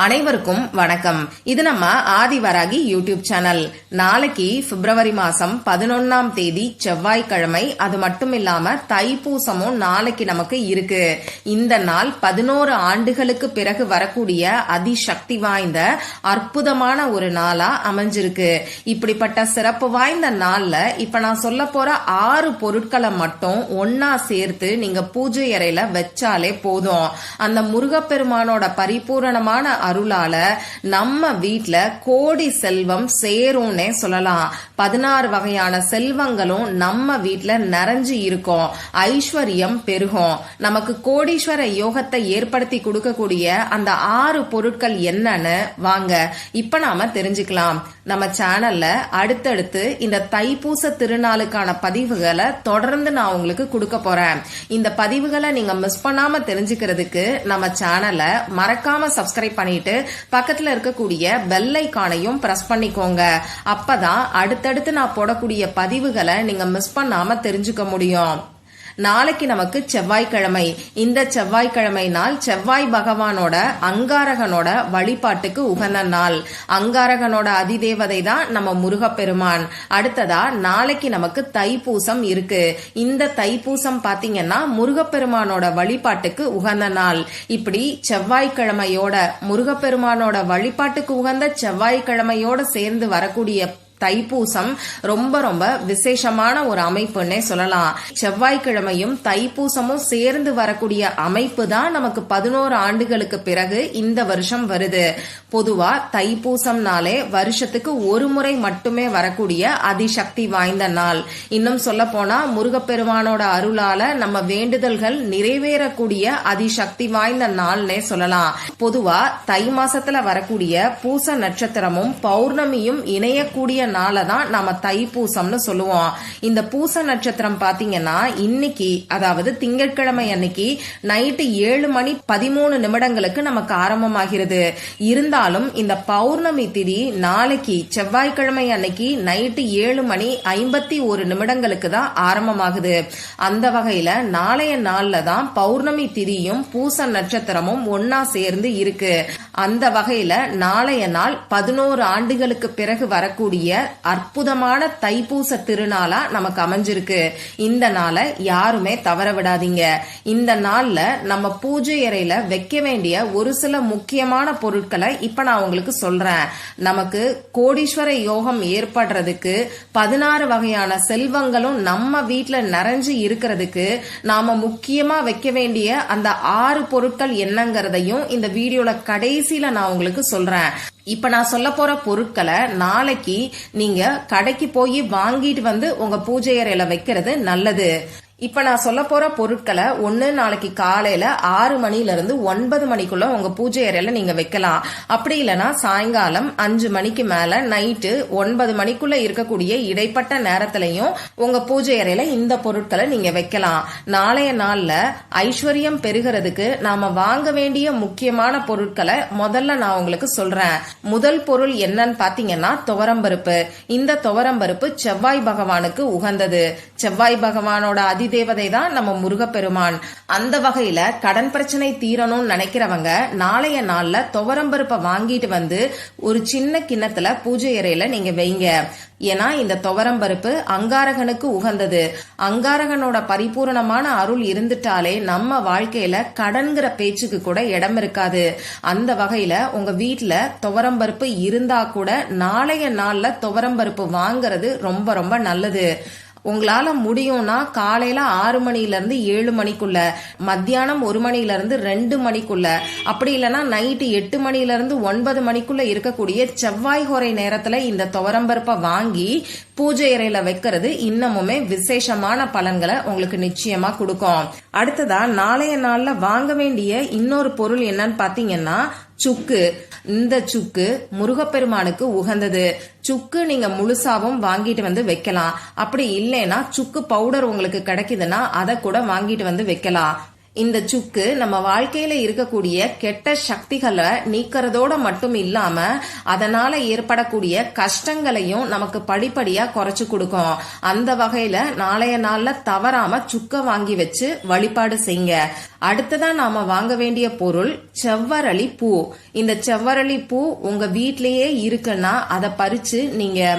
அனைவருக்கும் வணக்கம். இது நம்ம ஆதிவராகி யூடியூப் சேனல். நாளைக்கு பிப்ரவரி மாசம் பதினொன்னாம் தேதி செவ்வாய்க்கிழமை. அது மட்டும் இல்லாம தைப்பூசமும் நாளைக்கு நமக்கு இருக்கு. இந்த நாள் பதினோரு ஆண்டுகளுக்கு பிறகு வரக்கூடிய அதிசக்தி வாய்ந்த அற்புதமான ஒரு நாளா அமைஞ்சிருக்கு. இப்படிப்பட்ட சிறப்பு வாய்ந்த நாள்ல இப்ப நான் சொல்ல போற ஆறு பொருட்களை மட்டும் ஒன்னா சேர்த்து நீங்க பூஜை அறையில வச்சாலே போதும். அந்த முருகப்பெருமானோட பரிபூரணமான அருளால நம்ம வீட்டுல கோடி செல்வம் சேரும்னே சொல்லலாம். பதினாறு வகையான செல்வங்களும் நம்ம வீட்டுல நிறைஞ்சு இருக்கும். ஐஸ்வர்யம் பெருகும். நமக்கு கோடீஸ்வர யோகத்தை ஏற்படுத்தி கொடுக்கக்கூடிய அந்த ஆறு பொருட்கள் என்னன்னு வாங்க. இப்ப நாம தெரிஞ்சுக்கலாம். நம்ம சேனல்ல அடுத்தடுத்து இந்த தைப்பூச திருநாளுக்கான பதிவுகளை தொடர்ந்து நான் உங்களுக்கு கொடுக்க போறேன். இந்த பதிவுகளை நீங்க மிஸ் பண்ணாம தெரிஞ்சுக்கிறதுக்கு நம்ம சேனலை மறக்காம சப்ஸ்கிரைப் பண்ணிட்டு பக்கத்துல இருக்கக்கூடிய பெல் ஐக்கானையும் பிரஸ் பண்ணிக்கோங்க. அப்பதான் அடுத்தடுத்து நான் போடக்கூடிய பதிவுகளை நீங்க மிஸ் பண்ணாம தெரிஞ்சுக்க முடியும். நாளைக்கு நமக்கு செவ்வாய்க்கிழமை. இந்த செவ்வாய்க்கிழமை நாள் செவ்வாய் பகவானோட அங்காரகனோட வழிபாட்டுக்கு உகந்த நாள். அங்காரகனோட அதிதேவதை தான் நம்ம முருகப்பெருமான். அடுத்ததா நாளைக்கு நமக்கு தைப்பூசம் இருக்கு. இந்த தைப்பூசம் பாத்தீங்கன்னா முருகப்பெருமானோட வழிபாட்டுக்கு உகந்த நாள். இப்படி செவ்வாய்க்கிழமையோட முருகப்பெருமானோட வழிபாட்டுக்கு உகந்த செவ்வாய்க்கிழமையோட சேர்ந்து வரக்கூடிய தைப்பூசம் ரொம்ப ரொம்ப விசேஷமான ஒரு அமைப்புன்னே சொல்லலாம். செவ்வாய்க்கிழமையும் தைப்பூசமும் சேர்ந்து வரக்கூடிய அமைப்பு தான் நமக்கு பதினோரு ஆண்டுகளுக்கு பிறகு இந்த வருஷம் வருது. பொதுவா தைப்பூசம்னாலே வருஷத்துக்கு ஒரு முறை மட்டுமே வரக்கூடிய அதிசக்தி வாய்ந்த நாள். இன்னும் சொல்ல போனா முருகப்பெருமானோட அருளால நம்ம வேண்டுதல்கள் நிறைவேறக்கூடிய அதிசக்தி வாய்ந்த நாள்னே சொல்லலாம். பொதுவா தை மாசத்துல வரக்கூடிய பூச நட்சத்திரமும் பௌர்ணமியும் இணையக்கூடிய நாளை தான் நாம தைப்பூசம்னு சொல்லுவோம். இந்த பூச நட்சத்திரம் பாத்தீங்கன்னா இன்னைக்கு அதாவது திங்கட்கிழமை அன்னைக்கு நைட்டு ஏழு மணி பதிமூணு நிமிடங்களுக்கு நமக்கு ஆரம்பமாகிறது. இருந்தாலும் இந்த பௌர்ணமி திதி நாளைக்கு செவ்வாய்க்கிழமை அன்னைக்கு நைட்டு ஏழு மணி ஐம்பத்தி ஒரு நிமிடங்களுக்கு தான் ஆரம்பமாகுது. அந்த வகையில நாளைய நாள்ல தான் பௌர்ணமி திதியும் பூச நட்சத்திரமும் ஒன்னா சேர்ந்து இருக்கு. அந்த வகையில நாளைய நாள் பதினோரு ஆண்டுகளுக்கு பிறகு வரக்கூடிய அற்புதமான தைப்பூச திருநாளா நமக்கு அமைஞ்சிருக்கு. இந்த நாளை யாருமே தவற விடாதீங்க. இந்த நாள்ல நம்ம பூஜை அறையில வைக்க வேண்டிய ஒரு சில முக்கியமான பொருட்களை இப்ப நான் உங்களுக்கு சொல்றேன். நமக்கு கோடீஸ்வர யோகம் ஏற்படுறதுக்கு பதினாறு வகையான செல்வங்களும் நம்ம வீட்டுல நிறைஞ்சு இருக்கிறதுக்கு நாம முக்கியமா வைக்க வேண்டிய அந்த ஆறு பொருட்கள் என்னங்கிறதையும் இந்த வீடியோல கடைசியில நான் உங்களுக்கு சொல்றேன். இப்ப நான் சொல்ல போற பொருட்களை நாளைக்கு நீங்க கடைக்கு போய் வாங்கிட்டு வந்து உங்க பூஜை அறையில வைக்கிறது நல்லது. இப்ப நான் சொல்ல போற பொருட்களை ஒன்று நாளைக்கு காலையில ஆறு மணில இருந்து ஒன்பது மணிக்குள்ள உங்க பூஜை அறையில நீங்க வைக்கலாம். அப்படி இல்லைன்னா சாயங்காலம் அஞ்சு மணிக்கு மேல நைட்டு ஒன்பது மணிக்குள்ள இருக்கக்கூடிய இடைப்பட்ட நேரத்திலையும் உங்க பூஜை அறையில இந்த பொருட்களை நீங்க வைக்கலாம். நாளைய நாள்ல ஐஸ்வர்யம் பெருகிறதுக்கு நாம வாங்க வேண்டிய முக்கியமான பொருட்களை முதல்ல நான் உங்களுக்கு சொல்றேன். முதல் பொருள் என்னன்னு பாத்தீங்கன்னா துவரம்பருப்பு. இந்த துவரம்பருப்பு செவ்வாய் பகவானுக்கு உகந்தது. செவ்வாய் பகவானோட அதிதேவதை தான் நம்ம முருகப்பெருமான். அந்த வகையில கடன் பிரச்சனை தீரணும்னு நினைக்கிறவங்க நாளைய நாள்ல துவரம்பருப்பை வாங்கிட்டு வந்து ஒரு சின்ன கிண்ணத்துல பூஜை அறையில நீங்க வைங்க. ஏன்னா இந்த துவரம்பருப்பு அங்காரகனுக்கு உகந்தது. அங்காரகனோட பரிபூரணமான அருள் இருந்துட்டாலே நம்ம வாழ்க்கையில கடன்கிற பேச்சுக்கு கூட இடம் இருக்காது. அந்த வகையில உங்க வீட்டுல துவரம்பருப்பு இருந்தா கூட நாளைய நாள்ல துவரம்பருப்பு வாங்குறது ரொம்ப ரொம்ப நல்லது. உங்களால முடியும்னா காலையில ஆறு மணில இருந்து ஏழு மணிக்குள்ள மத்தியானம் ஒரு மணில இருந்து ரெண்டு மணிக்குள்ள அப்படி இல்லைன்னா நைட்டு எட்டு மணில இருந்து ஒன்பது மணிக்குள்ள இருக்கக்கூடிய செவ்வாய் ஹோரை நேரத்துல இந்த துவரம்பருப்பை வாங்கி பூஜை அறையில வைக்கிறது இன்னமுமே விசேஷமான பலன்களை உங்களுக்கு நிச்சயமா கொடுக்கும். அடுத்ததா நாளைய நாள்ல வாங்க வேண்டிய இன்னொரு பொருள் என்னன்னு பாத்தீங்கன்னா சுக்கு. இந்த சுக்கு முருகப்பெருமானுக்கு உகந்தது. சுக்கு நீங்க முழுசாவும் வாங்கிட்டு வந்து வைக்கலாம். அப்படி இல்லைன்னா சுக்கு பவுடர் உங்களுக்கு கிடைக்குதுன்னா அதை கூட வாங்கிட்டு வந்து வைக்கலாம். இந்த சுக்கு நம்ம வாழ்க்கையில இருக்கக்கூடிய கெட்ட சக்திகளை நீக்கிறதோட மட்டும் இல்லாம அதனால ஏற்படக்கூடிய கஷ்டங்களையும் நமக்கு படிப்படியா குறைச்சு கொடுக்கும். அந்த வகையில நாளைய நாள்ல தவறாம சுக்க வாங்கி வச்சு வழிபாடு செய்யுங்க. அடுத்ததா நாம வாங்க வேண்டிய பொருள் செவ்வரளி பூ. இந்த செவ்வரளி பூ உங்க வீட்லயே இருக்குன்னா அதை பறிச்சு நீங்க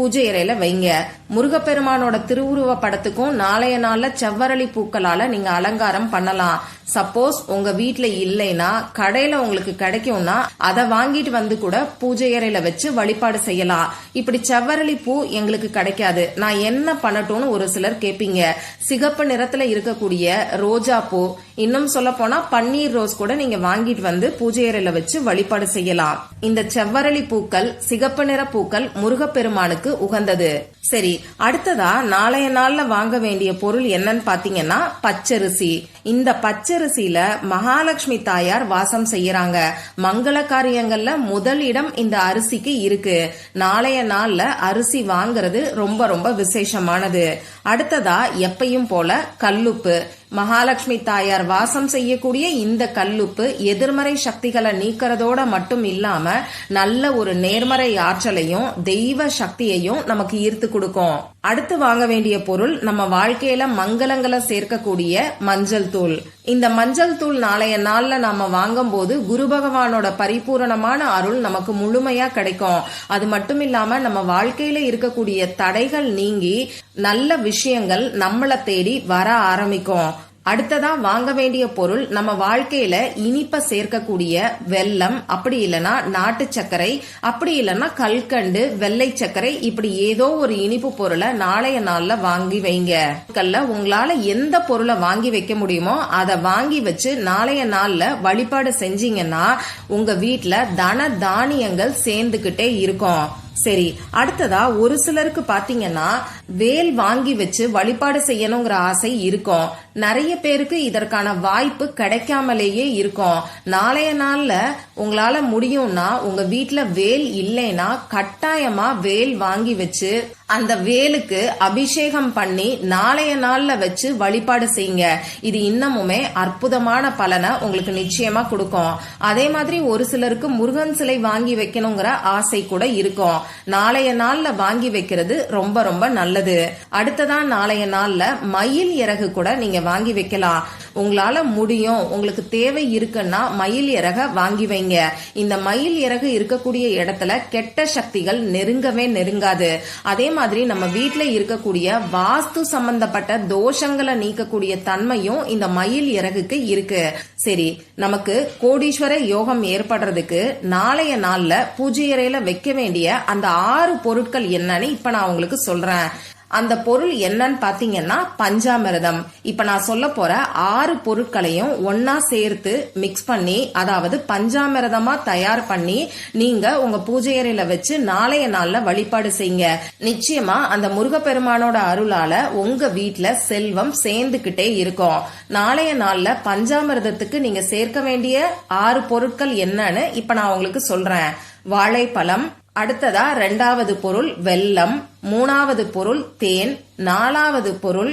பூஜை அறையில வைங்க. முருகப்பெருமானோட திருவுருவ படத்துக்கும் நாளைய நாள்ல செவ்வரளி பூக்களால நீங்க அலங்காரம் பண்ணலாம். சப்போஸ் உங்க வீட்ல இல்லைன்னா கடையில உங்களுக்கு கிடைக்கும்னா அதை வாங்கிட்டு வந்து கூட பூஜை அறையில வச்சு வழிபாடு செய்யலாம். இப்படி செவ்வரளி பூ எங்களுக்கு கிடைக்காது. நான் என்ன பண்ணட்டும்னு ஒரு சிலர் கேப்பீங்க. சிகப்பு நிறத்துல இருக்கக்கூடிய ரோஜா பூ. இன்னும் சொல்ல போனா பன்னீர் ரோஸ் கூட நீங்க வாங்கிட்டு வந்து பூஜை அறையில வச்சு வழிபாடு செய்யலாம். இந்த செவ்வரளி பூக்கள் சிகப்பு நிற பூக்கள் முருகப்பெருமானுக்கு உகந்தது சரி அடுத்ததா நாளைய நாள்ல வாங்க வேண்டிய பொருள் என்னன்னு பாத்தீங்கன்னா பச்சரிசி. இந்த பச்சரிசியில மகாலட்சுமி தாயார் வாசம் செய்யறாங்க. மங்கள காரியங்கள்ல முதல் இடம் இந்த அரிசிக்கு இருக்கு. நாளைய நாள்ல அரிசி வாங்குறது ரொம்ப ரொம்ப விசேஷமானது. அடுத்ததா எப்பையும் போல கல்லுப்பு. மகாலட்சுமி தாயார் வாசம் செய்யக்கூடிய இந்த கல்லுப்பு எதிர்மறை சக்திகளை நீக்கிறதோட மட்டும் இல்லாம நல்ல ஒரு நேர்மறை ஆற்றலையும் தெய்வ சக்தியையும் நமக்கு ஈர்த்து கொடுக்கும். அடுத்து வாங்க வேண்டிய பொருள் நம்ம வாழ்க்கையில மங்களங்களை சேர்க்கக்கூடிய மஞ்சள் தூள். இந்த மஞ்சள் தூள் நாளைய நாள்ல நாம வாங்கும் போது குரு பகவானோட பரிபூரணமான அருள் நமக்கு முழுமையா கிடைக்கும். அது மட்டும் இல்லாம நம்ம வாழ்க்கையில இருக்கக்கூடிய தடைகள் நீங்கி நல்ல விஷயங்கள் நம்மளை தேடி வர ஆரம்பிக்கும். அடுத்ததா வாங்க வேண்டிய பொருள் நம்ம வாழ்க்கையில இனிப்ப சேர்க்கக்கூடிய வெல்லம் அப்படி இல்லைன்னா நாட்டு சர்க்கரை அப்படி இல்லைன்னா கல்கண்டு வெள்ளை சர்க்கரை இப்படி ஏதோ ஒரு இனிப்பு பொருளை நாளைய நாள்ல வாங்கி வைங்க. கல்ல உங்களால எந்த பொருளை வாங்கி வைக்க முடியுமோ அதை வாங்கி வச்சு நாளைய நாள்ல வழிபாடு செஞ்சீங்கன்னா உங்க வீட்டுல தன தானியங்கள் சேர்ந்துகிட்டே இருக்கும். சரி அடுத்ததா ஒரு சிலருக்கு பாத்தீங்கன்னா வேல் வாங்கி வச்சு வழிபாடு செய்யணுங்கிற ஆசை இருக்கும். நிறைய பேருக்கு இதற்கான வாய்ப்பு கிடைக்காமலேயே இருக்கும். நாளைய நாள்ல உங்களால முடியும்னா உங்க வீட்டுல வேல் இல்லைன்னா கட்டாயமா வேல் வாங்கி வச்சு அந்த வேலுக்கு அபிஷேகம் பண்ணி நாளைய நாள்ல வச்சு வழிபாடு செய்யுங்க. இது இன்னமுமே அற்புதமான பலனை உங்களுக்கு நிச்சயமா கொடுக்கும். அதே மாதிரி ஒரு சிலருக்கு முருகன் சிலை வாங்கி வைக்கணுங்கிற ஆசை கூட இருக்கும். நாளைய நாள்ல வாங்கி வைக்கிறது ரொம்ப ரொம்ப நல்லது. அடுத்ததான் நாளைய நாள்ல மயில் இறகு கூட நீங்க வாங்கி வைக்கலாம். உங்களால முடியும். உங்களுக்கு தேவை இருக்குன்னா மயில் இறக வாங்கி வைங்க. இந்த மயில் இறகு இருக்கக்கூடிய இடத்துல கெட்ட சக்திகள் நெருங்கவே நெருங்காது. அதே மாதிரி நம்ம வீட்டில் இருக்கக்கூடிய வாஸ்து சம்பந்தப்பட்ட தோஷங்களை நீக்கக்கூடிய தன்மையும் இந்த மயில் இறகுக்கு இருக்கு. சரி நமக்கு கோடீஸ்வர யோகம் ஏற்படுறதுக்கு நாளைய நாள்ல பூஜையறையில வைக்க வேண்டிய அந்த ஆறு பொருட்கள் என்னன்னு இப்ப நான் உங்களுக்கு சொல்றேன். அந்த பொருள் என்னன்னு பாத்தீங்கன்னா பஞ்சாமிரதம். இப்ப நான் சொல்ல போற ஆறு பொருட்களையும் ஒன்னா சேர்த்து மிக்ஸ் பண்ணி அதாவது பஞ்சாமிரதமா தயார் பண்ணி நீங்க உங்க பூஜை அறையில வச்சு நாளைய நாள்ல வழிபாடு செய்யுங்க. நிச்சயமா அந்த முருகப்பெருமானோட அருளால உங்க வீட்ல செல்வம் சேர்ந்துகிட்டே இருக்கும். நாளைய நாள்ல பஞ்சாமிரதத்துக்கு நீங்க சேர்க்க வேண்டிய ஆறு பொருட்கள் என்னன்னு இப்ப நான் உங்களுக்கு சொல்றேன். வாழைப்பழம் அடுத்ததா ரெண்டாவது பொருள் வெல்லம் மூணாவது பொருள் தேன் நாலாவது பொருள்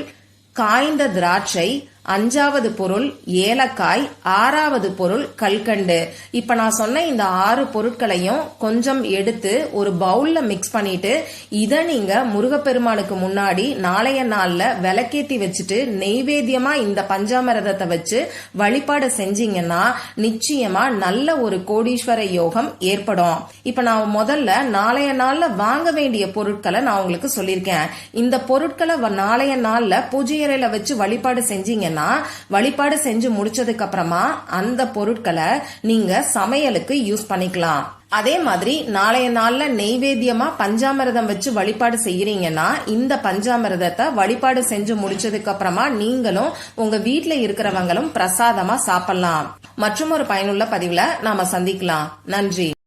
காய்ந்த திராட்சை அஞ்சாவது பொருள் ஏலக்காய் ஆறாவது பொருள் கல்கண்டு. இப்ப நான் சொன்ன இந்த ஆறு பொருட்களையும் கொஞ்சம் எடுத்து ஒரு பவுல்ல மிக்ஸ் பண்ணிட்டு இதை நீங்க முருகப்பெருமானுக்கு முன்னாடி நாளைய நாள்ல விளக்கேத்தி வச்சுட்டு நெய்வேத்தியமா இந்த பஞ்சாமிரதத்தை வச்சு வழிபாடு செஞ்சீங்கன்னா நிச்சயமா நல்ல ஒரு கோடீஸ்வர யோகம் ஏற்படும். இப்ப நான் முதல்ல நாளைய நாள்ல வாங்க வேண்டிய பொருட்களை நான் உங்களுக்கு சொல்லியிருக்கேன். இந்த பொருட்களை நாளைய நாள்ல பூஜை அறையில வச்சு வழிபாடு செஞ்சீங்கன்னா வழிபாடு செஞ்சு முடிச்சதுக்கு அப்புறமா அந்த பொருட்களை நீங்க சமையலுக்கு யூஸ் பண்ணிக்கலாம். அதே மாதிரி நாளைய நாள்ல நெய்வேத்தியமா பஞ்சாமிரதம் வச்சு வழிபாடு செய்யறீங்கன்னா இந்த பஞ்சாமிரதத்தை வழிபாடு செஞ்சு முடிச்சதுக்கு அப்புறமா நீங்களும் உங்க வீட்டுல இருக்கிறவங்களும் பிரசாதமா சாப்பிடலாம். மற்றும் ஒரு பயனுள்ள பதிவுல நாம சந்திக்கலாம். நன்றி.